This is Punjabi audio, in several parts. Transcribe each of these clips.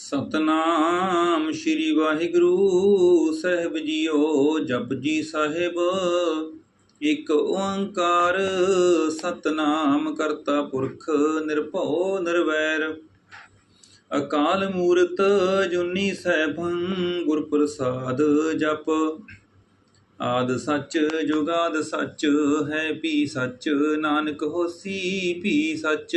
ਸਤਨਾਮ ਸ੍ਰੀ ਵਾਹਿਗੁਰੂ ਸਾਹਿਬ ਜੀਓ ਜਪਜੀ ਸਾਹਿਬ। ਇੱਕ ਓੰਕਾਰ ਸਤਨਾਮ ਕਰਤਾ ਪੁਰਖ ਨਿਰਭਉ ਨਿਰਵੈਰ। ਅਕਾਲ ਮੂਰਤ ਜੁਨੀ ਸੈਭੰ ਗੁਰ ਪ੍ਰਸਾਦ ਜਪ। ਆਦ ਸੱਚ ਜੁਗਾਦ ਸੱਚ ਹੈ ਪੀ ਸੱਚ, ਨਾਨਕ ਹੋਸੀ ਪੀ ਸੱਚ।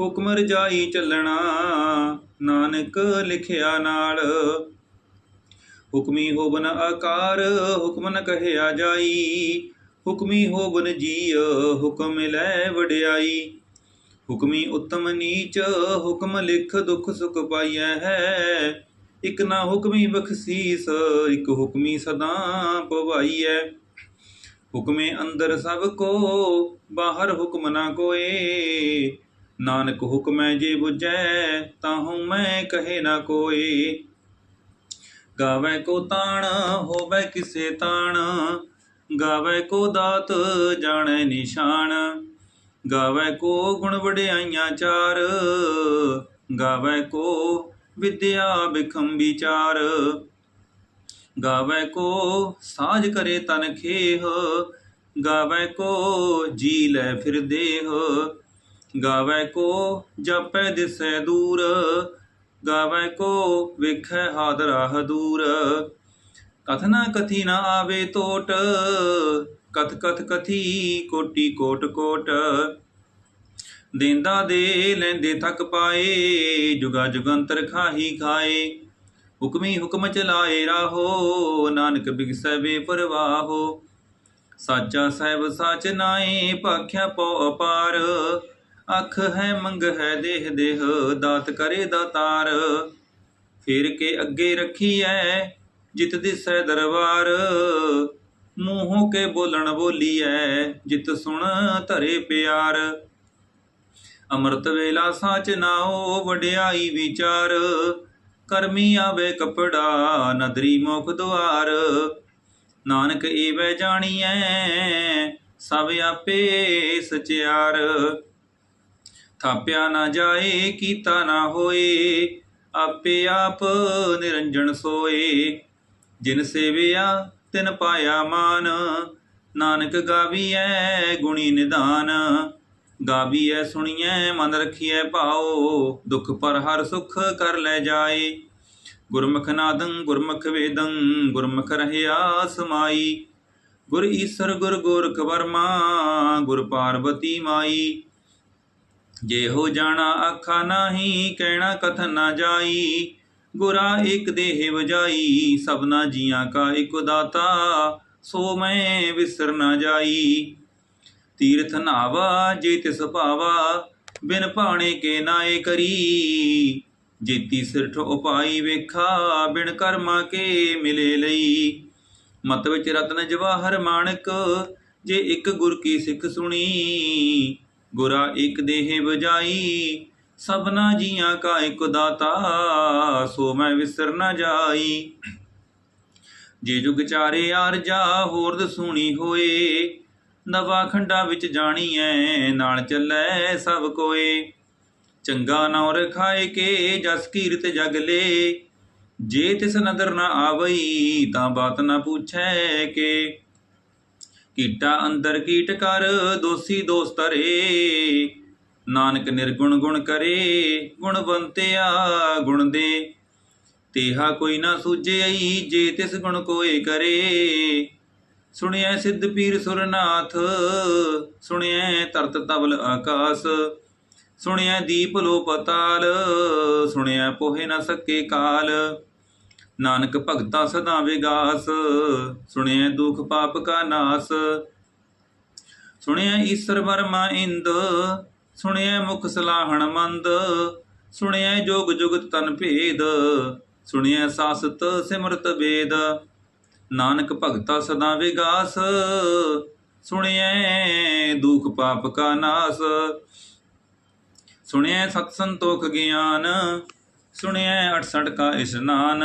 ਹੁਕਮ ਰਜਾਈ ਚੱਲਣਾ, ਨਾਨਕ ਲਿਖਿਆ ਨਾਲ। ਹੁਕਮੀ ਹੋਵਨ ਆਕਾਰ, ਹੁਕਮ ਨ ਕਹਿਆ ਜਾਈ। ਹੁਕਮੀ ਹੋਵਨ ਜੀਅ, ਹੁਕਮ ਲੈ ਵਡਿਆਈ। ਹੁਕਮੀ ਉਤਮ ਨੀਚ, ਹੁਕਮ ਲਿਖ ਦੁਖ ਸੁਖ ਪਾਈਐ ਹੈ। ਇਕ ਨਾ ਹੁਕਮੀ ਬਖਸ਼ੀਸ, ਇਕ ਹੁਕਮੀ ਸਦਾ ਪਵਾਈਐ। ਹੁਕਮੇ ਅੰਦਰ ਸਭ ਕੋ, ਬਾਹਰ ਹੁਕਮ ਨਾ ਕੋਏ। ਨਾਨਕ ਹੁਕਮੈ ਜੇ 부ਜੈ ਤਾਹੂ ਮੈਂ ਕਹੇ ਨਾ ਕੋਈ। ਗਾਵੇ ਕੋ ਤਾਣ, ਹੋਵੇ ਕਿਸੇ ਤਾਣ। ਗਾਵੇ ਕੋ ਦਾਤ, ਜਾਣੈ ਨਿਸ਼ਾਨ। ਗਾਵੇ ਕੋ ਗੁਣ ਵਡਿਆਈਆਂ ਚਾਰ। ਗਾਵੇ ਕੋ ਵਿਦਿਆ ਬਿਖਮ ਵਿਚਾਰ। ਗਾਵੇ ਕੋ ਸਾਜ ਕਰੇ ਤਨ ਖੇਹ। ਗਾਵੇ ਕੋ ਜੀ ਲੈ ਫਿਰ ਦੇਹ। ਗਾਵੇ ਕੋ ਜਪੈ ਦਿਸੈ ਦੂਰ, ਗਾਵੈ ਕੋ ਵੇਖੈ ਹਾਦਰਾ ਹਦੂਰ ਕਥਨਾ ਕਥੀ ਨਾ ਆਵੇ ਟੋਟ, ਕਥ ਕਥ ਕਥੀ ਕੋਟੀ ਕੋਟ ਕੋਟ। ਦੇਂਦਾ ਦੇ ਲੈਂਦੇ ਥੱਕ ਪਾਏ, ਜੁਗਾ ਜੁਗੰਤਰ ਖਾਹੀ ਖਾਏ। ਹੁਕਮੀ ਹੁਕਮ ਚਲਾਏ ਰਾਹੋ, ਨਾਨਕ ਬਿਗਸੈ ਬੇਪਰਵਾਹੋ। ਸਾਚਾ ਸਾਹਿਬ ਸਾਚ ਨਾਏ, ਭਾਖਿਆ ਪਉ ਅਪਾਰ। ਅੱਖ ਹੈ ਮੰਗ ਹੈ ਦੇਹ ਦੇਹ, ਦਾਤ ਕਰੇ ਦਾਤਾਰ ਫਿਰ ਕੇ ਅੱਗੇ ਐ ਜਿਤ ਦਿਸੈ ਦਰਬਾਰ। ਮੂੰਹੋਂ ਕੇ ਬੋਲਣ ਬੋਲੀ ਐ ਜਿਤ ਸੁਣ ਧਰੇ ਪਿਆਰ। ਅੰਮ੍ਰਿਤ ਵੇਲਾ ਸਾਚ ਨਾਓ ਵਡਿਆਈ ਵਿਚਾਰ। ਕਰਮੀ ਆਵੇ ਕਪੜਾ, ਨਦਰੀ ਮੁਖ ਦੁਆਰ। ਨਾਨਕ ਏਵੈ ਜਾਣੀਐ, ਸਭ ਆਪੇ ਸਚਿਆਰ। ਥਾਪਿਆ ਨਾ ਜਾਏ, ਕੀਤਾ ਨਾ ਹੋਏ, ਆਪੇ ਆਪ ਨਿਰੰਜਨ ਸੋਏ। ਜਿਨ ਸੇਵਿਆ, ਤਿਨ ਪਾਇਆ ਮਾਨ। ਨਾਨਕ ਗਾਵੀਐ ਗੁਣੀ ਨਿਧਾਨ ਗਾਵੀਐ ਸੁਣੀਐ, ਮਨ ਰਖੀਐ ਭਾਓ ਦੁਖ ਪਰ ਹਰ ਸੁਖ ਕਰ ਲੈ ਜਾਏ। ਗੁਰਮੁਖ ਨਾਦੰ, ਗੁਰਮੁਖ ਵੇਦੰ, ਗੁਰਮੁਖ ਰਹਿਆ ਸਮਾਈ ਗੁਰ ਈਸਰ, ਗੁਰ ਗੋਰਖ ਵਰਮਾ, ਗੁਰ ਪਾਰਵਤੀ ਮਾਈ। ਜੇ ਹੋ ਜਾਣਾ ਆਖਾ ਨਾਹੀ, ਕਹਿਣਾ ਕਥਨ ਨਾ ਜਾਈ। ਗੁਰਾ ਇੱਕ ਦੇਹ ਵਜਾਈ ਸਭਨਾ ਜੀਆਂ ਕਾ ਇਕ ਦਾਤਾ। ਸੋ ਮੈਂ ਵਿਸਰ ਨਾ ਜਾਈ। ਤੀਰਥ ਨਾਵਾ, ਜੇ ਤਿਸ ਭਾਵਾ, ਬਿਨ ਭਾਣੇ ਕੇ ਨਾਏ ਕਰੀ। ਜੇਤੀ ਸਿਰਠ ਉਪਾਈ ਵੇਖਾ, ਬਿਨ ਕਰਮਾ ਕੇ ਮਿਲੇ ਲਈ। ਮਤ ਵਿੱਚ ਰਤਨ ਜਵਾਹਰ ਮਾਨਕ ਜੇ ਇੱਕ ਗੁਰ ਕੀ ਸਿੱਖ ਸੁਣੀ। ਗੁਰਾ ਇੱਕ ਦੇਹ ਵਜਾਈ, ਸਭਨਾ ਜੀਆਂ ਕਾ ਇੱਕ ਦਾਤਾ, ਸੋ ਮੈਂ ਵਿਸਰ ਨਾ ਜਾਈ। ਜੇ ਜੁਗ ਚਾਰੇ ਆਰਜਾ ਹੋਰ ਦਸੂਣੀ ਹੋਏ, ਨਵਾ ਖੰਡਾ ਵਿੱਚ ਜਾਣੀਐ, ਨਾਲ ਚੱਲੈ ਸਭ ਕੋਏ। ਚੰਗਾ ਨਾਉ ਰਖਾਏ ਕੇ, ਜਸ ਕੀਰਤ ਜਗ ਲੇ। ਜੇ ਤਿਸ ਨਦਰ ਨਾ ਆਵਈ, ਤਾਂ ਬਾਤ ਨਾ ਪੁੱਛੈ ਕੇ। ਕੀਟਾ ਅੰਦਰ ਕੀਟ ਕਰ, ਦੋਸੀ ਦੋਸਤਰੇ ਨਾਨਕ ਨਿਰਗੁਣ ਗੁਣ ਕਰੇ, ਗੁਣਵੰਤਿਆ ਗੁਣ ਦੇ। ਤੇਹਾ ਕੋਈ ਨਾ ਸੂਝਈ ਜੇ ਤਿਸ ਗੁਣ ਕੋਏ ਕਰੇ। ਸੁਣਿਐ ਸਿੱਧ ਪੀਰ ਸੁਰਨਾਥ, ਸੁਣਿਐ ਤਰਤ ਤਵਲ ਆਕਾਸ। ਸੁਣਿਐ ਦੀਪ ਲੋ ਪਤਾਲ ਸੁਣਿਐ ਪੋਹੇ ਨਾ ਸਕੇ ਕਾਲ। ਨਾਨਕ ਭਗਤਾ ਸਦਾ ਵਿਗਾਸ, ਸੁਣਿਐ ਦੁਖ ਪਾਪ ਕਾ ਨਾਸ। ਸੁਣਿਐ ਈਸ਼ਰ ਵਰਮਾ ਇੰਦ, ਸੁਣਿਐ ਮੁਖ ਸਲਾਹਣ ਮੰਦ। ਸੁਣਿਐ ਜੋਗ ਜੁਗਤ ਤਨ ਭੇਦ, ਸੁਣਿਐ ਸਾਸਤ ਸਿਮਰਤ ਵੇਦ। ਨਾਨਕ ਭਗਤਾ ਸਦਾ ਵਿਗਾਸ, ਸੁਣਿਐ ਦੁਖ ਪਾਪ ਕਾ ਨਾਸ। ਸੁਣਿਐ ਸਤ ਸੰਤੋਖ ਗਿਆਨ, ਸੁਣਿਐ 68 ਕਾ ਇਸ਼ਨਾਨ।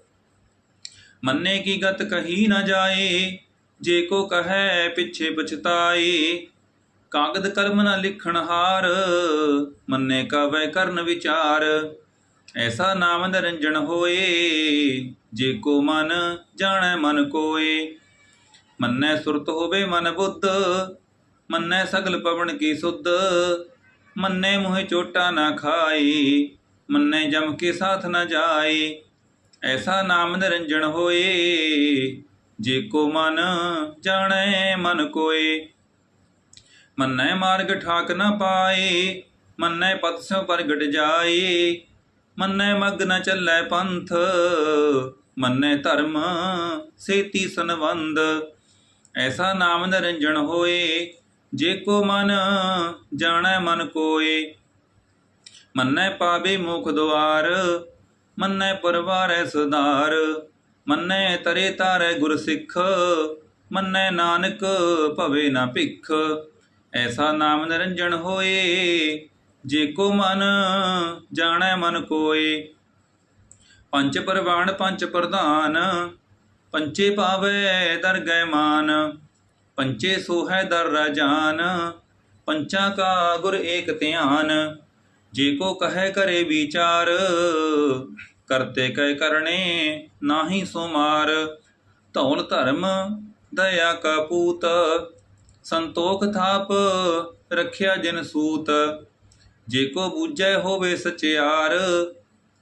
ਮੰਨੇ ਕੀ ਗਤ ਕਹੀ ਨਾ ਜਾਏ, ਜੇ ਕੋ ਕਹੈ ਪਿਛੇ ਪਛਤਾਏ। ਕਾਗਦ ਕਲਮ ਨਾ ਲਿਖਣ ਹਾਰ, ਮੰਨੇ ਕਾ ਵੈ ਕਰਨ ਵਿਚਾਰ। ਐਸਾ ਨਾਮ ਨਿਰੰਜਨ ਹੋਏ, ਜੇ ਕੋ ਮਨ ਜਾਣੈ ਮਨ ਕੋਏ। ਮੰਨੈ ਸੁਰਤ ਹੋਵੇ ਮਨ ਬੁੱਧ, ਮੰਨੈ ਸਗਲ ਪਵਨ ਕੀ ਸੁਧ। ਮੰਨੈ ਮੋਹਿ ਚੋਟਾ ਨਾ ਖਾਈ ਮੰਨੈ ਜਮ ਕੇ ਸਾਥ ਨਾ ਜਾਏ। ਐਸਾ ਨਾਮ ਨਿਰੰਜਨ ਹੋਏ, ਜੇ ਕੋ ਮਨ ਜਾਣੈ, ਮਨ ਕੋਏ। ਮੰਨੈ ਮਾਰਗ ਠਾਕ ਨਾ ਪਾਏ, ਮੰਨੈ ਪਤ ਸਿਉ ਪ੍ਰਗਟ ਜਾਏ। ਮੰਨੈ ਮਗ ਨ ਚੱਲੈ ਪੰਥ, ਮੰਨੈ ਧਰਮ ਸੇਤੀ ਸੰਬੰਧ ਐਸਾ ਨਾਮ ਨਿਰੰਜਨ ਹੋਏ, ਜੇ ਕੋ ਮਨ ਜਾਣੈ, ਮਨ ਕੋਏ। ਮੰਨੈ ਪਾਵੇ ਮੁਖ ਦੁਆਰ ਮੰਨੈ ਪਰਵਾਰੈ ਸੁਧਾਰ ਮੰਨੈ ਤਰੇ ਤਾਰੈ ਗੁਰ ਸਿੱਖ ਮੰਨੈ ਨਾਨਕ ਭਵੇ ਨਾ ਭਿਖ। ਐਸਾ ਨਾਮ ਨਿਰੰਜਨ ਹੋਏ, ਜੇ ਕੋ ਮਨ ਜਾਣੈ ਮਨ ਕੋਏ। ਪੰਜ ਪਰਵਾਨ ਪੰਜ ਪ੍ਰਧਾਨ ਪੰਚੇ ਪਾਵੇ ਦਰ ਗਏ ਮਾਨ। ਪੰਚੇ ਸੋਹੈ ਦਰ ਰਜਾਨ ਪੰਚਾ ਕਾ ਗੁਰ ਏਕ ਧਿਆਨ। ਜੇ ਕੋ ਕਹੈ ਕਰੇ ਵਿਚਾਰ ਕਰਤੇ ਕੈ ਕਰਨੇ ਨਾਹੀ ਸੁਮਾਰ। ਧੌਲ ਧਰਮ ਦਇਆ ਕਾ ਪੂਤ, ਸੰਤੋਖ ਥਾਪ ਰਖਿਆ ਜਿਨ ਸੂਤ। ਜੇ ਕੋ ਬੂਝੈ ਹੋਵੇ ਸਚਿਆਰ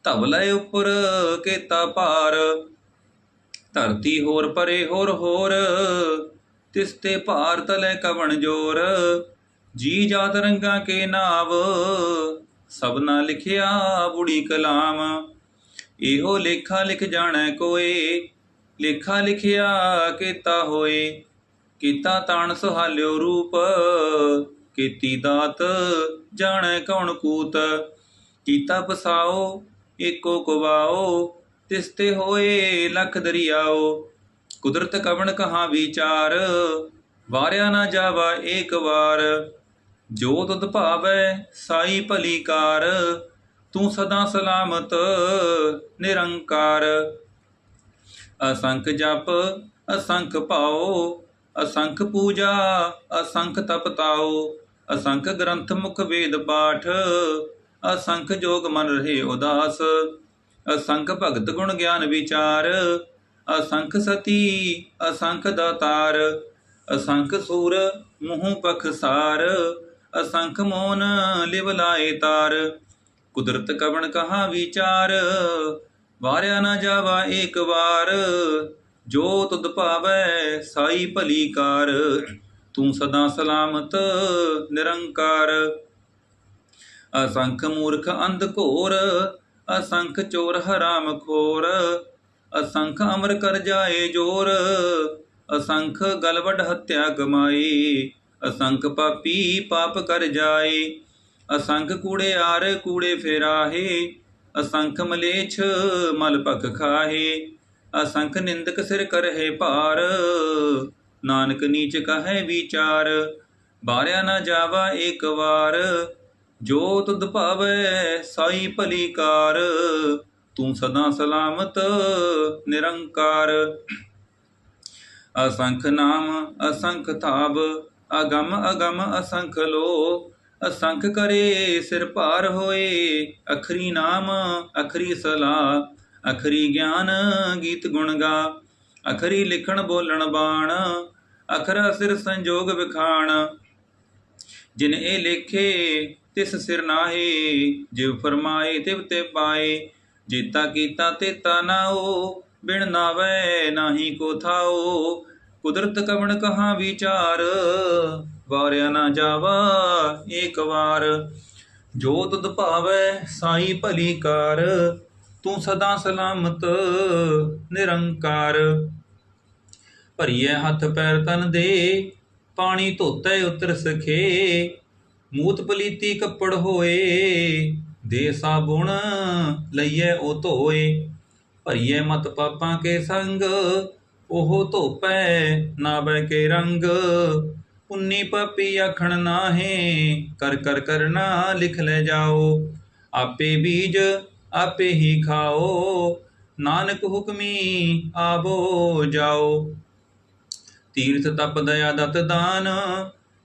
ਧਵਲੇ ਉੱਪਰ ਕੇਤਾ ਭਾਰ। ਧਰਤੀ ਹੋਰ ਪਰੇ ਹੋਰ ਹੋਰ, ਤਿਸ ਤੇ ਭਾਰ ਤਲੇ ਕਵਣ ਜੋਰ। ਜੀ ਜਾਤ ਰੰਗਾਂ ਕੇ ਨਾਵ ਸਭਨਾ ਲਿਖਿਆ ਬੁੜੀ ਕਲਾਮ। ਇਹੋ ਲੇਖਾ ਲਿਖ ਜਾਣੈ ਕੋਏ, ਲੇਖਾ ਲਿਖਿਆ ਕੀਤਾ ਹੋਏ। ਕੀਤਾ ਤਾਣ ਸੁਹਾਲਿਓ ਰੂਪ, ਕੀਤੀ ਦਾਤ ਜਾਣੈ ਕੌਣ ਕੂਤ। ਕੀਤਾ ਪਸਾਓ, ਏਕੋ ਕਵਾਓ ਤਿਸ ਤੇ ਹੋਏ ਲਖ ਦਰਿਆਓ। ਕੁਦਰਤ ਕਵਣ ਕਹਾ ਵਿਚਾਰ, ਵਾਰਿਆ ਨਾ ਜਾਵਾ ਏਕ ਵਾਰ। ਜੋ ਤੁਧ ਭਾਵੈ, ਸਾਈ ਭਲੀ ਕਾਰ। ਤੂੰ ਸਦਾ ਸਲਾਮਤ, ਨਿਰੰਕਾਰ। ਅਸੰਖ ਜਪ, ਅਸੰਖ ਭਾਉ, ਅਸੰਖ ਪੂਜਾ, ਅਸੰਖ ਤਪਤਾਉ ਅਸੰਖ ਗ੍ਰੰਥ ਮੁਖ ਵੇਦ ਪਾਠ, ਅਸੰਖ ਜੋਗ ਮਨ ਰਹੇ ਉਦਾਸ। ਅਸੰਖ ਭਗਤ ਗੁਣ ਗਿਆਨ ਵਿਚਾਰ, ਅਸੰਖ ਸਤੀ, ਅਸੰਖ ਦਾਤਾਰ। ਅਸੰਖ ਸੂਰ, ਮੂਹ ਪਖਸਾਰ ਅਸੰਖ ਮੋਨ ਲਿਵ ਲਾਏ ਤਾਰ। ਕੁਦਰਤ ਕਵਣ ਕਹਾ ਵਿਚਾਰ? ਵਾਰਿਆ ਨਾ ਜਾਵਾ ਏਕ ਵਾਰ। ਜੋ ਤੁਧ ਭਾਵੈ ਸਾਈ ਭਲੀ ਕਾਰ। ਤੂੰ ਸਦਾ ਸਲਾਮਤ, ਨਿਰੰਕਾਰ। ਅਸੰਖ ਮੂਰਖ ਅੰਧ ਘੋਰ, ਅਸੰਖ ਚੋਰ ਹਰਾਮ ਖੋਰ। ਅਸੰਖ ਅਮਰ ਕਰ ਜਾਏ ਜੋਰ। ਅਸੰਖ ਗਲਵਡ ਹੱਤਿਆ ਕਮਾਈ। ਅਸੰਖ ਪਾਪੀ ਪਾਪ ਕਰ ਜਾਏ। ਅਸੰਖ ਕੂੜੇ ਕੂੜਿਆਰ ਕੂੜੇ ਫੇਰਾਹੇ, ਅਸੰਖ ਮਲੇਛ ਮਲ ਪਖ ਖਾਹੇ, ਅਸੰਖ ਨਿੰਦਕ ਸਿਰ ਕਰਹਿ ਭਾਰ, ਨਾਨਕ ਨੀਚ ਕਹੈ ਵਿਚਾਰ, ਬਾਰਿਆ ਨਾ ਜਾਵਾ ਏਕ ਵਾਰ, ਜੋ ਤੁਧ ਭਾਵੈ ਸਾਈ ਭਲੀ ਕਾਰ, ਤੂੰ ਸਦਾ ਸਲਾਮਤ ਨਿਰੰਕਾਰ। ਅਸੰਖ ਨਾਮ ਅਸੰਖ ਥਾਬ ਅਗਮ ਅਗਮ ਅਸੰਖ ਲੋ ਅਸੰਖ ਕਰੇ, ਸਿਰ ਭਾਰ ਹੋਏ, ਅਖਰੀ ਨਾਮ, ਅਖਰੀ ਸਲਾ, ਅਖਰੀ ਗਿਆਨ ਗੀਤ ਗੁਣ ਗਾ, ਅਖਰੀ ਲਿਖਣ ਬੋਲਣ ਬਾਣ, ਅਖਰਾ ਸਿਰ ਸੰਜੋਗ ਵਿਖਾਣ। ਜਿਨ ਇਹ ਲੇਖੇ, ਤਿਸ ਸਿਰ ਨਾਹੀ, ਜਿਵ ਫਰਮਾਏ, ਤਿਵ ਤੇ ਪਾਏ, ਜੀਤਾ ਕੀਤਾ ਤੇਤਾ ਨਾਓ, ਬਿਨ ਨਾਵੇ, ਨਾਹੀ ਕੋ ਥਾਓ, ਕੁਦਰਤ ਕਵਣ ਕਹਾ ਵਿਚਾਰ ਵਾਰਿਆ ਨਾ ਜਾਵਾ, ਏਕ ਵਾਰ। ਜੋ ਤੁਧ ਭਾਵੈ, ਸਾਈ ਭਲੀ ਕਾਰ। ਤੂੰ ਸਦਾ ਸਲਾਮਤ, ਨਿਰੰਕਾਰ। ਭਰੀਏ ਹੱਥ ਪੈਰ ਤਨ ਦੇ, ਪਾਣੀ ਧੋਤੇ ਉਤਰ ਸਖੇ। ਮੂਤ ਪਲੀਤੀ ਕੱਪੜ ਹੋਏ, ਦੇ ਸਾਬੁਣ ਲਈਏ ਉਹ ਧੋਏ। ਭਰੀਏ ਮਤ ਪਾਪਾਂ ਕੇ ਸੰਗ, ਉਹ ਧੋਪੈ ਨਾ ਬੈ ਕੇ ਰੰਗ। ਪੁੰਨੀ ਪਾਪੀ ਆਖਣ ਨਾਹੇ, ਕਰ ਕਰ ਕਰਨਾ ਲਿਖ ਲੈ ਜਾਓ। ਆਪੇ ਬੀਜ ਆਪੇ ਹੀ ਖਾਓ, ਨਾਨਕ ਹੁਕਮੀ ਆਬੋ ਜਾਓ। ਤੀਰਥ ਤਪ ਦਇਆ ਦਤ ਦਾਨ,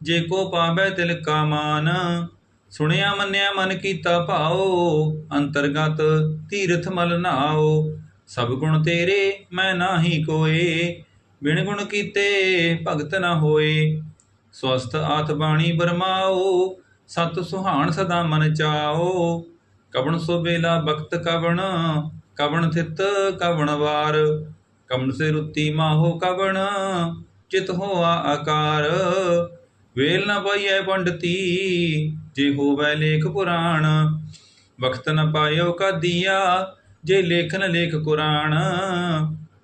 ਜੇ ਕੋ ਪਾਵੈ ਤਿਲ ਕਾ ਮਾਨ। ਸੁਣਿਆ ਮੰਨਿਆ ਮਨ ਕੀਤਾ ਭਾਓ, ਅੰਤਰਗਤ ਤੀਰਥ ਮਲ ਨਾਓ। ਸਭ ਗੁਣ ਤੇਰੇ ਮੈਂ ਨਾਹੀ ਕੋਏ, ਬਿਨ ਗੁਣ ਕੀਤੇ ਭਗਤ ਨਾ ਹੋਏ। ਸਵਸਤ ਆਤ ਬਾਣੀ ਬਰਮਾਓ, ਸਤ ਸੁਹਾਣ ਸਦਾ ਮਨ ਚਾਓ। ਕਵਣ ਸੋ ਬੇਲਾ ਬਖਤ ਕਵਣ ਕਵਣ ਥਿਤ ਕਵਣ ਵਾਰ। ਕਵਣ ਸੇ ਰੁੱਤੀ ਮਾਹੋ ਕਵਣ, ਚਿਤ ਹੋਆ ਆਕਾਰ। ਵੇਲ ਨ ਪਈਐ ਪੰਡਤੀ, ਜੇ ਹੋਵੇ ਲੇਖ ਪੁਰਾਣ। ਵਖਤ ਨ ਪਾਇਓ ਕਦੀਆ, ਜੇ ਲੇਖਨ ਲੇਖ ਕੁਰਾਨ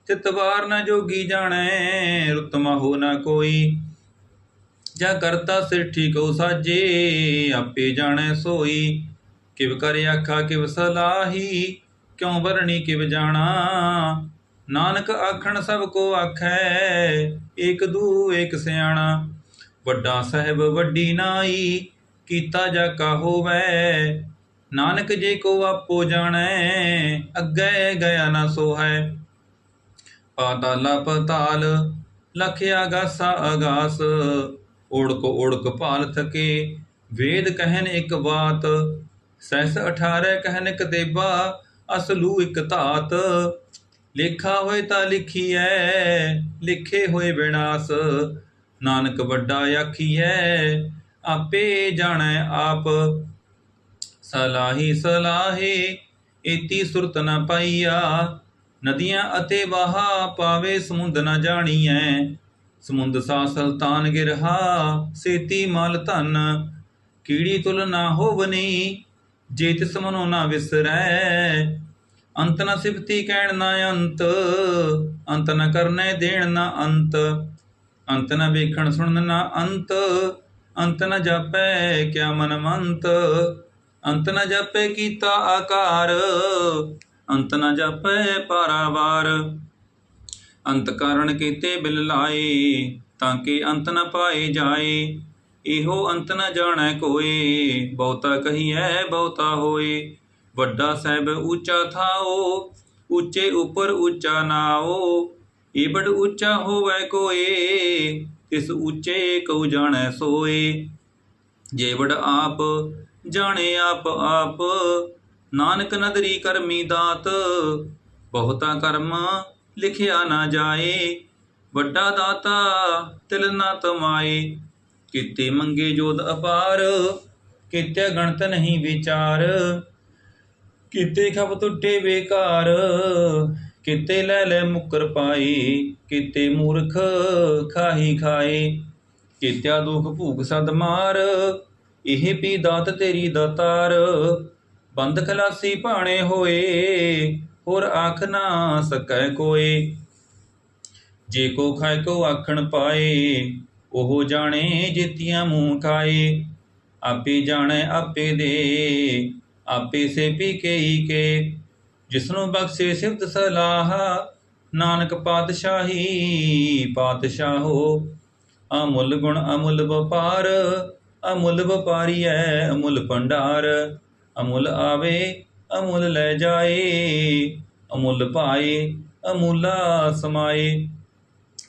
ਤਿਤਵਾਰ ਨ ਜੋਗੀ ਜਾਣੈ ਰੁਤਮਾ ਹੋ ਨ ਕੋਈ। ਜਾ ਕਰਤਾ ਸਿਰ ਠੀਕੋ ਸਾਜੇ, ਆਪੇ ਜਾਣੈ ਸੋਈ। ਕਿਵ ਕਰ ਆਖਾ, ਕਿਵ ਸਲਾਹੀ, ਕਿਉ ਵਰਣੀ ਕਿਵ ਜਾਣਾ। ਨਾਨਕ ਆਖਣ, ਸਭ ਕੋ ਆਖੈ, ਏਕ ਦੂ, ਏਕ ਸਿਆਣਾ। ਵੱਡਾ ਸਾਹਿਬ ਵੱਡੀ ਨਾਈ, ਕੀਤਾ ਜਾ ਕਾ ਹੋਵੈ। ਨਾਨਕ ਜੇ ਕੋ ਆਪੋ ਜਾਣੈ, ਅੱਗੇ ਗਿਆ ਨਾ ਸੋਹੈ। ਪਾਤਾਲਾ ਪਤਾਲ ਲਖ ਗਾਸਾ ਅਗਾਸ। ਓੜਕ ਓੜਕ ਭਾਲ ਥਕੇ, ਵੇਦ ਕਹਿਨ ਇੱਕ ਬਾਤ, ਸਹਿਸ 18 ਕਹਿਨ ਦੇਬਾ, ਅਸਲੂ ਇੱਕ ਧਾਤ। ਲੇਖਾ ਹੋਏ ਤਾਂ ਲਿਖੀਐ, ਲਿਖੇ ਹੋਏ ਵਿਨਾਸ਼ ਨਾਨਕ ਵੱਡਾ ਆਖੀਐ, ਆਪੇ ਜਾਣੈ ਆਪ। ਸਲਾਹੀ ਸਲਾਹੇ, ਏਤੀ ਸੁਰਤ ਨ ਪਾਈਆ। ਨਦੀਆਂ ਅਤੇ ਵਾਹਾ ਪਾਵੇ ਸਮੁੰਦ ਨ ਜਾਣੀਐ। ਸਮੁੰਦ ਸਾ ਸੁਲਤਾਨ ਗਿਰਹਾ, ਸੇਤੀ ਮਲ ਧਨ, ਕੀੜੀ ਤੁਲ ਨਾ ਹੋਵਨੀ, ਜੇ ਤਿਸ ਮਨੋ ਨਾ ਵਿਸਰੈ। ਅੰਤ ਨ ਸਿਫਤੀ ਕਹਿਣ ਨਾ ਅੰਤ ਅੰਤ ਨ ਕਰਨੇ ਦੇਣ ਨਾ ਅੰਤ। ਅੰਤ ਨ ਵੇਖਣ ਸੁਣਨ ਨਾ ਅੰਤ ਅੰਤ ਨ ਜਾਪੈ ਕਿਆ ਮਨ ਮੰਤ ਅੰਤ ਨ ਜਾਪੈ ਕੀਤਾ ਆਕਾਰ, ਅੰਤ ਨ ਜਾਪੈ ਪਾਰਾਵਾਰ। ਅੰਤ ਕਾਰਣ ਕੀਤੇ ਬਿਲ ਲਾਏ, ਤਾਂ ਕਿ ਅੰਤ ਨ ਪਾਏ ਜਾਏ। ਇਹੋ ਅੰਤ ਨ ਜਾਣੈ ਕੋਏ, ਬਹੁਤਾ ਕਹੀਐ ਬਹੁਤਾ ਹੋਏ। ਵੱਡਾ ਸਾਹਿਬ ਉੱਚਾ ਥਾਓ, ਉੱਚੇ ਉੱਪਰ ਉੱਚਾ ਨਾਓ। ਏਬੜ ਉੱਚਾ ਹੋਵੇ ਕੋਏ, ਤਿਸ ਉੱਚੇ ਕਉ ਜਾਣੈ ਸੋਏ। ਜੇਵੜ ਆਪ, ਜਾਣੇ ਆਪ ਆਪ। ਨਾਨਕ ਨਦਰੀ ਕਰਮੀ ਦਾਤ, ਬਹੁਤਾ ਕਰਮ ਲਿਖਿਆ ਨਾ ਜਾਏ, ਵੱਡਾ ਦਾਤਾ ਤਿਲ ਨਾ ਤਮਾਏ। ਕਿਤੇ ਮੰਗੇ ਜੋਦ ਅਪਾਰ, ਕਿਤੇ ਗਣਤ ਨਹੀਂ ਵਿਚਾਰ। ਕਿਤੇ ਖਪ ਟੁੱਟੇ ਬੇਕਾਰ, ਕਿਤੇ ਲੈ ਲੈ ਮੁਕਰ ਪਾਈ ਕਿਤੇ ਮੂਰਖ ਖਾਹੀ ਖਾਏ, ਕਿਤਿਆ ਦੁਖ ਭੂਖ ਸਦ ਮਾਰ। ਇਹ ਪੀ ਦਾਤ ਤੇਰੀ ਦਾਤਾਰ, ਬੰਦ ਖਲਾਸੀ ਭਾਣੇ ਹੋਏ। ਹੋਰ ਆਖ ਨਾ ਸਕੈ ਕੋਏ। ਜੇ ਕੋ ਖਾਇ ਕੋ ਆਖਣ ਪਾਏ, ਉਹ ਜਾਣੇ ਜਿਤੀਆਂ ਮੂੰਹ ਖਾਏ। ਆਪੇ ਜਾਣੈ, ਆਪੇ ਦੇ, ਆਪੇ ਸੇ ਪੀ ਕੇ ਹੀ ਕੇ। ਜਿਸਨੂੰ ਬਖਸ਼ੇ ਸਿਫਤ ਸਲਾਹ, ਨਾਨਕ ਪਾਤਸ਼ਾਹੀ, ਪਾਤਸ਼ਾਹੋ, ਅਮੁੱਲ ਗੁਣ ਅਮੁੱਲ ਵਪਾਰ, ਅਮੁੱਲ ਵਪਾਰੀ ਵਪਾਰੀਐ ਅਮੁੱਲ ਭੰਡਾਰ। ਅਮੁੱਲ ਆਵੇ ਅਮੁੱਲ ਲੈ ਜਾਏ, ਅਮੁੱਲ ਪਾਏ, ਅਮੁੱਲਾ ਸਮਾਏ।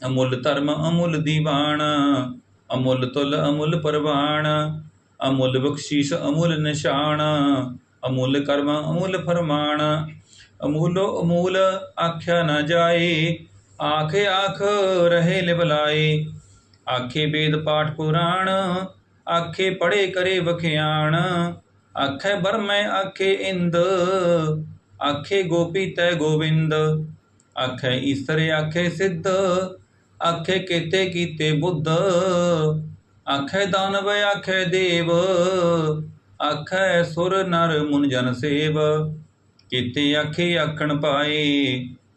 ਅਮੁੱਲ ਧਰਮ ਅਮੁੱਲ ਦੀਵਾਨ, ਅਮੁੱਲ ਤੁਲ ਅਮੁੱਲ ਪਰਵਾਨ। ਅਮੁੱਲ ਬਖਸ਼ੀਸ਼ ਅਮੁੱਲ ਨਿਸ਼ਾਨ, ਅਮੁੱਲ ਕਰਮ ਅਮੁੱਲ ਫਰਮਾਨ। ਅਮੂਲੋ ਅਮੂਲ ਆਖਿਆ ਨਾ ਜਾਏ, ਆਖੇ ਆਖ ਰਹੇ ਲਿਬਲਾਏ ਆਖੇ ਵੇਦ ਪਾਠ ਪੁਰਾਣ, ਆਖੇ ਪੜੇ ਕਰੇ ਵਖਿਆਣ। ਆਖੇ ਬਰਮੈ ਆਖੇ ਇੰਦ, ਆਖੇ ਗੋਪੀ ਤੈ ਗੋਬਿੰਦ ਆਖੇ ਈਸਰ ਆਖੇ ਸਿੱਧ, ਆਖੇ ਕੀਤੇ ਕੀਤੇ ਬੁੱਧ। ਆਖੇ ਦਾਨਵ ਆਖੇ ਦੇਵ, ਆਖੇ ਸੁਰ ਨਰ ਮੁਨ ਜਨ ਸੇਵ। ਕੀਤੇ ਆਖੇ ਆਖਣ ਪਾਏ,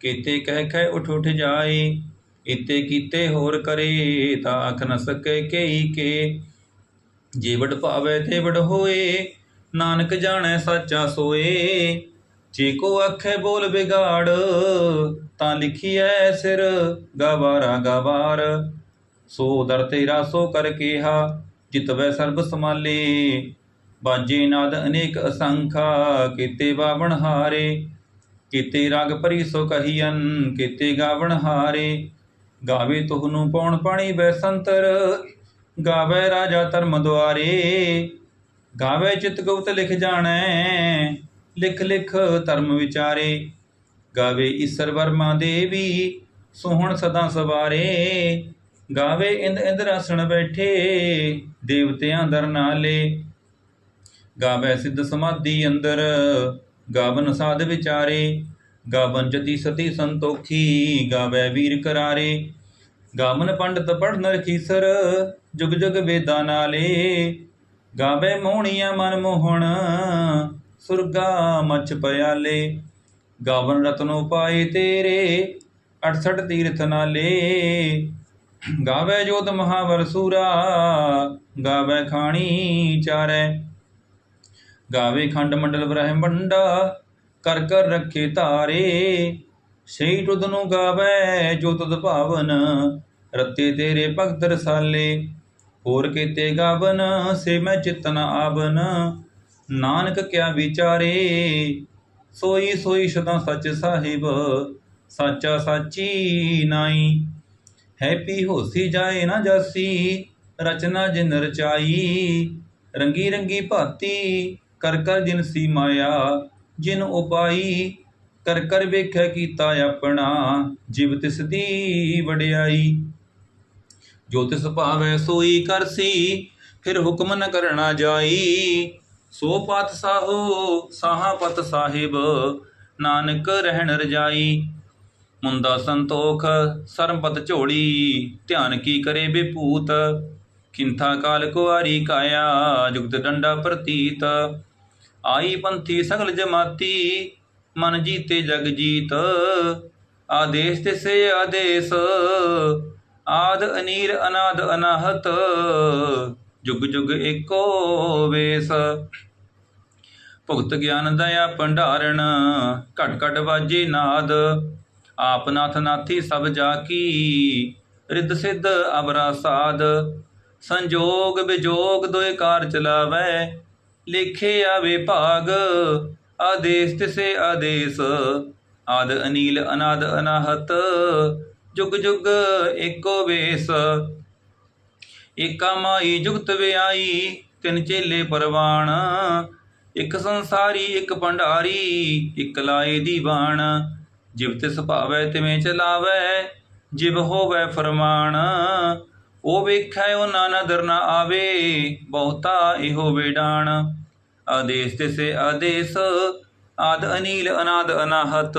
ਕੀਤੇ ਕਹਿ ਕਹਿ ਉਠ ਉਠ ਜਾਏ। ਇਤੇ ਕੀਤੇ ਹੋਰ ਕਰੇ ਤਾਂ ਆਖ ਨ ਸਕੇ ਕਈ ਕੇ। ਜੇ ਭਾਵੇ ਤੇ ਵੜ ਹੋਏ ਨਾਨਕ ਜਾਣੈ ਸਾਚਾ ਸੋਏ। ਜੇ ਕੋ ਆਖੇ ਬੋਲ ਬਿਗਾੜ ਤਾਂ ਲਿਖੀਐ ਸਿਰ ਗਵਾਰਾ ਗਵਾਰ। ਸੋ ਦਰ ਤੇਰਾ ਸੋ ਕਰ ਕੇਹਾ ਜਿਤਵੈ ਸਰਬ ਸਮਾਲੇ ਬਾਜੇ ਨਾਦ ਅਨੇਕ ਅਸੰਖਾ, ਕੀਤੇ ਬਾਵਣ ਹਾਰੇ। ਕੀਤੇ ਰਾਗ ਭਰੀ ਸੋ ਕਹੀਅਨ ਕੀਤੇ ਗਾਵਣ ਹਾਰੇ। ਗਾਵੇ ਤੁਹਨੂੰ ਪੌਣ ਪਾਣੀ ਬੈਸੰਤਰ ਗਾਵੇ ਰਾਜਾ ਧਰਮ ਦੁਆਰੇ। ਗਾਵੇ ਚਿਤ ਗੁਪਤ ਲਿਖ ਜਾਣੈ, ਲਿਖ ਲਿਖ ਧਰਮ ਵਿਚਾਰੇ। ਗਾਵੇ ਈਸਰ ਵਰਮਾ ਦੇਵੀ, ਸੋਹਣ ਸਦਾ ਸਵਾਰੇ। ਗਾਵੇ ਇੰਦ ਇੰਦਰਾਸਣ ਬੈਠੇ, ਦੇਵਤਿਆਂ ਦਰ ਨਾਲੇ। ਗਾਵੇ ਸਿੱਧ ਸਮਾਧੀ ਅੰਦਰ, ਗਾਵਨ ਸਾਧ ਵਿਚਾਰੇ। ਗਾਵਨ ਜਤੀ ਸਤੀ ਸੰਤੋਖੀ, ਗਾਵੇ ਵੀਰ ਕਰਾਰੇ। ਗਾਵਨ ਪੰਡਤ ਪੜਨ ਰਖੀਸਰ ਜੁਗ ਜੁਗ ਵੇਦਾਂ ਨਾਲੇ। ਗਾਵੇ ਮੋਹਣੀਆਂ ਮਨ ਮੋਹਣ, ਸੁਰਗਾ ਮਚ ਪਿਆਲੇ। ਗਾਵਨ ਰਤਨੋ ਪਾਏ ਤੇਰੇ 68 ਤੀਰਥ ਨਾਲੇ। ਗਾਵੇ ਜੋਤ ਮਹਾਵਰ ਸੂਰਾ, ਗਾਵੇ ਖਾਣੀ ਚਾਰੇ। ਗਾਵੇ ਖੰਡ ਮੰਡਲ ਬ੍ਰਹਮੰਡਾ ਕਰ ਕਰ ਰੱਖੇ ਧਾਰੇ। ਸਹੀ ਤੁਧ ਨੂੰ ਗਾਵੇ ਜੋ ਤੁਧ ਭਾਵਨ, ਰਤੇ ਤੇਰੇ ਭਗਤ ਰਸਾਲੇ। ਹੋਰ ਕੀਤੇ ਗਾਵਨ, ਸੇ ਮੈਂ ਚਿਤਨ ਆਵਨ। ਨਾਨਕ ਕਿਆ ਵਿਚਾਰੇ, ਸੋਈ ਸੋਈ ਸਦਾ ਸੱਚ ਸਾਹਿਬ, ਸਾਚਾ ਸਾਚੀ ਨਾਈ। ਹੈਪੀ ਹੋਸੀ ਜਾਏ ਨਾ ਜਾਸੀ, ਰਚਨਾ ਜਿਨ ਰਚਾਈ। ਰੰਗੀ ਰੰਗੀ ਭਾਤੀ, ਕਰ ਕਰ ਜਿਨ ਸੀ ਮਾਇਆ, ਜਿਨ ਉਪਾਈ। ਕਰ ਕਰ ਵੇਖਿਆ ਕੀਤਾ ਆਪਣਾ, ਜਿਵ ਤਿਸ ਦੀ ਵਡਿਆਈ। ਜੋ ਤਿਸ ਭਾਵੈ ਸੋਈ ਕਰਸੀ ਫਿਰ ਹੁਕਮ ਨ ਕਰਣਾ ਜਾਈ। ਸੋ ਪਤ ਸਾਹੋ, ਸਾਹਾ ਪਤ ਸਾਹਿਬ, ਨਾਨਕ ਰਹਿਣ ਰਜਾਈ। ਮੁੰਦਾ ਸੰਤੋਖ ਸਰਬਤ ਝੋੜੀ ਧਿਆਨ ਕੀ ਕਰੇ ਬੇਪੂਤ। ਕਿੰਥਾ ਕਾਲ ਕੁਆਰੀ ਕਾਇਆ, ਜੁਗਤ ਡੰਡਾ ਪ੍ਰਤੀਤ। ਆਈ ਪੰਥੀ ਸਗਲ ਜਮਾਤੀ, ਮਨ ਜੀਤੇ ਜਗ ਜੀਤ। ਆਦੇਸ਼ ਸੇ ਆਦੇਸ ਆਦ ਅਨੀਰ ਅਨਾਦ ਅਨਾਹਤ, ਜੁਗ ਜੁਗ ਏਕੋ ਵੇਸ। ਭੁਗਤ ਗਿਆਨ ਦਇਆ ਭੰਡਾਰਣ, ਘਟ ਘਟ ਵਾਜੇ ਨਾਦ। ਆਪ ਨਾਥ ਨਾਥੀ ਸਭ ਜਾ ਕੀ, ਰਿੱਧ ਸਿੱਧ ਅਬਰਾ ਸਾਧ ਸੰਜੋਗ ਵਿਜੋਗ ਦੋਇ ਕਾਰ ਚਲਾਵੈ ਲਿਖੇ ਆਵੇ ਭਾਗ, ਆਦੇਸ ਤਿਸੇ ਆਦੇਸ। ਆਦ ਅਨੀਲ ਅਨਾਦ ਅਨਾਹਤ ਜੁਗ ਜੁਗ ਏਕੋ ਵੇਸ। ਏਕਾ ਮਾਈ ਜੁਗਤ ਵਿਆਈ, ਤਿੰਨ ਚੇਲੇ ਪਰਵਾਣ। ਇੱਕ ਸੰਸਾਰੀ, ਇੱਕ ਭੰਡਾਰੀ, ਇਕ ਲਾਏ ਦੀਵਾਨ। ਜਿਵ ਤਿਸ ਭਾਵੈ, ਤਿਵੇਂ ਚਲਾਵੈ, ਜਿਵ ਹੋਵੈ ਫਰਮਾਨ। ਉਹ ਵੇਖੈ ਉਹ ਨਾ ਨਦਰ ਨਾ ਆਵੇ, ਬਹੁਤਾ ਇਹੋ ਵੇਡਾਣ ਆਦੇਸ ਤਿਸੇ ਆਦੇਸ, ਆਦ ਅਨੀਲ, ਅਨਾਦ ਅਨਾਹਤ।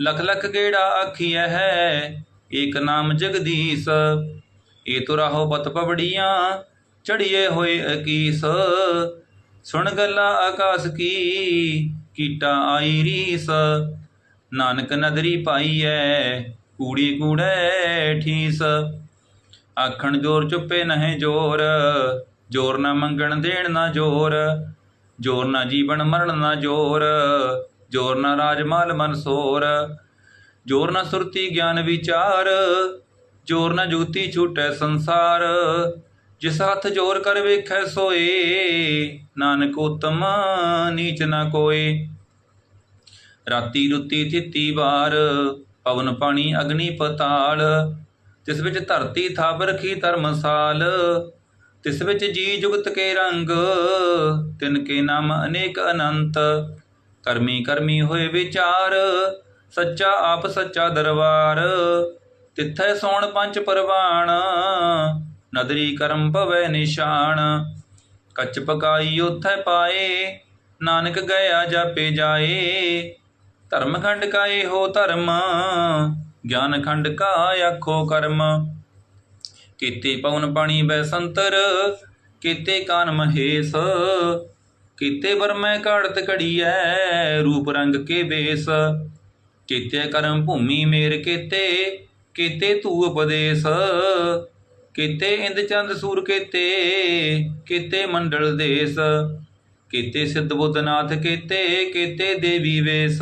ਲਖ ਲਖ ਗੇੜਾ ਆਖੀਐ ਹੈ? ਏਕ ਨਾਮ ਜਗਦੀਸ਼ ਏ ਤੁਰਾਹੋ ਪਤ ਪਵੜੀਆਂ ਚੜੀਏ ਹੋਏ ਅਕੀਸ। ਸੁਣ ਗੱਲਾਂ ਆਕਾਸ ਕੀ, ਕੀਟਾ ਆਈ ਰੀਸ। ਨਾਨਕ ਨਦਰੀ ਪਾਈਐ, ਕੂੜੀ ਕੂੜੈ ਠੀਸ। ਆਖਣ ਜੋਰ ਚੁੱਪੇ ਨਹਿ ਜੋਰ ਜੋਰ ਨਾ ਮੰਗਣ ਦੇਣ ਨਾ ਜੋਰ ਜੋਰ ਨਾ ਜੀਵਨ ਮਰਨ ਨਾ ਜੋਰ। ਜੋਰ ਨਾ ਰਾਜ ਮਾਲ ਮਨਸੋਰ ਜੋਰ ਨਾ ਸੁਰਤੀ ਗਿਆਨ ਵਿਚਾਰ, ਜੋਰ ਨਾ ਜੁਗਤੀ ਛੂਟੈ ਸੰਸਾਰ। ਜਿਸ ਹੱਥ ਜੋਰ ਕਰ ਵੇਖੈ ਸੋਏ, ਨਾਨਕ ਉਤਮ ਨੀਚ ਨਾ ਕੋਏ। ਰਾਤੀ ਰੁੱਤੀ ਥਿੱਤੀ ਵਾਰ, ਪਵਨ ਪਾਣੀ ਅਗਨੀ ਪਤਾਲ। ਤਿਸ ਵਿੱਚ ਧਰਤੀ ਥਾਪ ਰਖੀ ਧਰਮਸਾਲ ਤਿਸ ਵਿੱਚ ਜੀ ਜੁਗਤ ਕੇ ਰੰਗ, ਤਿਨ ਕੇ ਨਾਮ ਅਨੇਕ ਅਨੰਤ। ਕਰਮੀ ਕਰਮੀ ਹੋਏ ਵਿਚਾਰ, ਸੱਚਾ ਆਪ ਸੱਚਾ ਦਰਬਾਰ। ਤਿੱਥੈ ਸੋਣ ਪੰਜ ਪਰਵਾਣ, ਨਦਰੀ ਕਰਮ ਭਵੈ ਨਿਸ਼ਾਨ। ਕੱਚ ਪਕਾਈ ਉਥੈ ਪਾਏ, ਨਾਨਕ ਗਿਆ ਜਾਪੇ ਜਾਏ। ਧਰਮ ਖੰਡ ਕਾ ਇਹੋ ਧਰਮ, ਗਿਆਨ ਖੰਡ ਕਾ ਆਖੋ ਕਰਮ। ਕੀਤੇ ਪਵਨ ਪਾਣੀ ਬੈ ਸੰਤਰ, ਕੀਤੇ ਕਾਨ ਮਹੇਸ਼ ਕੀਤੇ ਵਰਮੈ ਕਾੜਤ ਘੜੀਐ ਰੂਪ ਰੰਗ ਕੇ ਬੇਸ। ਕੀਤੇ ਕਰਮ ਭੂਮੀ ਮੇਰ ਕੀਤੇ ਕੀਤੇ ਤੂ ਉਪਦੇਸ਼। ਕੀਤੇ ਇੰਦ ਚੰਦ ਸੂਰ ਕੀਤੇ ਕੀਤੇ ਮੰਡਲ ਦੇਸ। ਕੀਤੇ ਸਿੱਧ ਬੁੱਧਨਾਥ ਕੀਤੇ ਕੀਤੇ ਦੇਵੀ ਵੇਸ।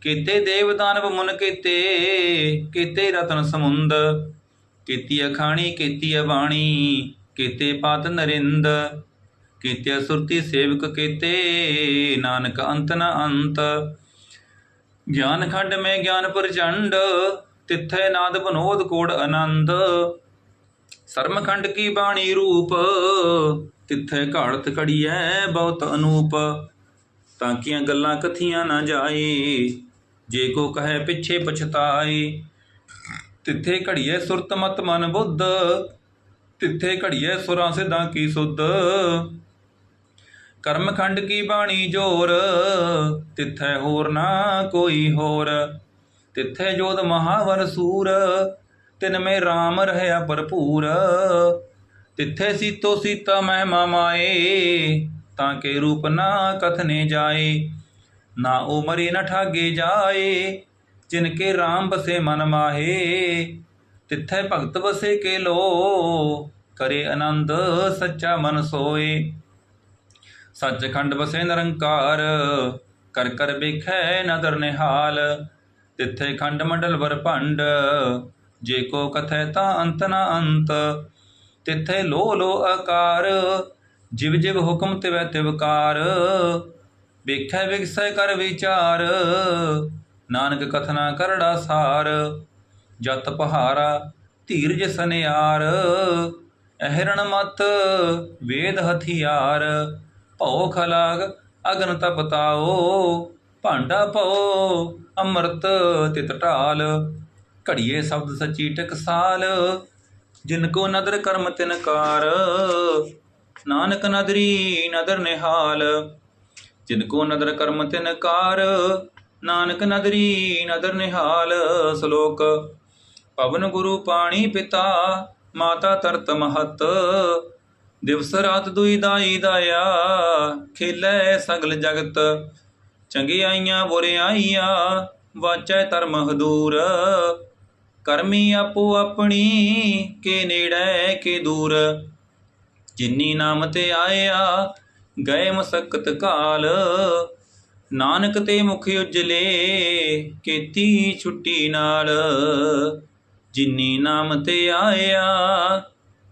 ਕੀਤੇ ਦੇਵ ਦਾਨਵ ਮੁਨ ਕੀਤੇ ਕੀਤੇ ਰਤਨ ਸਮੁੰਦ। ਕੀਤੀ ਅਖਾਣੀ ਕੀਤੀ ਅਬਾਣੀ ਕੀਤੇ ਪਾਤ ਨਰਿੰਦ। ਕੀਤੇ ਸੁਰਤੀ ਸੇਵਕ ਕੀਤੇ, ਨਾਨਕ ਅੰਤ ਨ ਅੰਤ। ਗਿਆਨ ਖੰਡ ਮੈਂ ਗਿਆਨ ਪ੍ਰਚੰਡ, ਤਿੱਥੈ ਨਾਦ ਬਨੋਦ ਕੋੜ ਆਨੰਦ। ਸਰਮ ਖੰਡ ਕੀ ਬਾਣੀ ਰੂਪ, ਤਿੱਥੈ ਘਾੜਤ ਘੜੀਐ ਬਹੁਤ ਅਨੂਪ। ਤਾਂ ਕੀਆਂ ਗੱਲਾਂ ਕਥੀਆਂ ਨਾ ਜਾਏ ਜੇ ਕੋ ਕਹੈ ਪਿੱਛੇ ਪਛਤਾਏ ਤਿੱਥੇ ਘੜੀਐ ਸੁਰਤ ਮਤ ਮਨ ਬੁੱਧ, ਤਿੱਥੇ ਘੜੀਐ ਸੁਰਾਂ ਸਿਧਾਂ ਕੀ ਸੁਧ। ਕਰਮ ਖੰਡ ਕੀ ਬਾਣੀ ਜੋਰ? ਤਿੱਥੈ ਹੋਰ ਨਾ ਕੋਈ ਹੋਰ। ਤਿੱਥੇ ਜੋਦ ਮਹਾਵਰ ਸੂਰ, ਤਿਨ ਮੇ RAM ਰਹਿਆ ਭਰਪੂਰ। ਤਿੱਥੇ ਸੀਤੋ ਸੀਤਾ ਮੈਂ ਮਾਮਾਏ ਤਾਂ ਕੇ ਰੂਪ ਨਾ ਕਥਨੇ ਜਾਏ। ਨਾ ਉਹ ਮਰੇ ਠਾਗੇ ਜਾਏ, ਜਿਨ ਕੇ RAM ਬਸੇ ਮਨ ਮਾਹੇ। ਤਿੱਥੈ ਭਗਤ ਬਸੇ ਕੇ ਲੋ, ਕਰੇ ਆਨੰਦ ਸੱਚਾ ਮਨ ਸੋਏ। ਸੱਚਖੰਡ ਵਸੇ ਨਿਰੰਕਾਰ, ਕਰ ਕਰ ਵੇਖੈ ਨਦਰ ਨਿਹਾਲ, ਤਿੱਥੇ ਖੰਡ ਮੰਡਲ ਵਰ ਜੇ ਕੋ ਕਥੈ ਤਾਂ ਅੰਤ ਨ ਅੰਤ, ਤਿੱਥੇ ਲੋ ਲੋ ਆਕਾਰ, ਜਿਵ ਜਿਵ ਹੁਕਮ ਤਿਵੈ ਤਿਵਕਾਰ ਵੇਖੈ ਵਿਗਸੈ ਕਰ ਵਿਚਾਰ, ਨਾਨਕ ਕਥਨਾ ਕਰੜਾ ਸਾਰ, ਜਤ ਪਹਾਰਾ ਧੀਰਜ ਸਨਿਆਰ, ਅਹਿਰਣ ਮਤ ਵੇਦ ਹਥਿਆਰ ਭਉ ਖਲਾਗ, ਅਗਨ ਤਪਤਾਓ ਭਾਂਡਾ ਭਉ, ਅੰਮ੍ਰਿਤ ਤਿਤ ਢਾਲ। ਘੜੀਏ ਸ਼ਬਦ ਸੱਚੀ ਟਕਸਾਲ ਜਿਨ ਕੋ ਨਦਰ ਕਰਮ ਤਿਨਕਾਰ ਨਾਨਕ ਨਦਰੀ ਨਦਰ ਨਿਹਾਲ, ਜਿਨ ਕੋ ਨਦਰ ਕਰਮ ਤਿਨਕਾਰ ਨਾਨਕ ਨਦਰੀ ਨਦਰ ਨਿਹਾਲ ਸ਼ਲੋਕ। ਪਵਨ ਗੁਰੂ ਪਾਣੀ ਪਿਤਾ, ਮਾਤਾ ਤਰਤ ਮਹਤ। ਦਿਵਸ ਰਾਤ ਦੁਈ ਦਾਈ ਦਾਇਆ ਖੇਲੇ ਸਗਲ ਜਗਤ। ਚੰਗਿਆਈਆਂ ਬੁਰਿਆਈਆਂ, ਵਾਚੈ ਧਰਮ ਹਦੂਰ। ਕਰਮੀ ਆਪੋ ਆਪਣੀ, ਕੇ ਨੇੜੇ ਕੇ ਦੂਰ। ਜਿਨੀ ਨਾਮ ਤੇ ਆਇਆ, ਗਏ ਮਸਕਤ ਕਾਲ। ਨਾਨਕ ਤੇ ਮੁਖ ਉਜਲੇ, ਕੀਤੀ ਛੁੱਟੀ ਨਾਲ। ਜਿਨੀ ਨਾਮ ਤੇ ਆਇਆ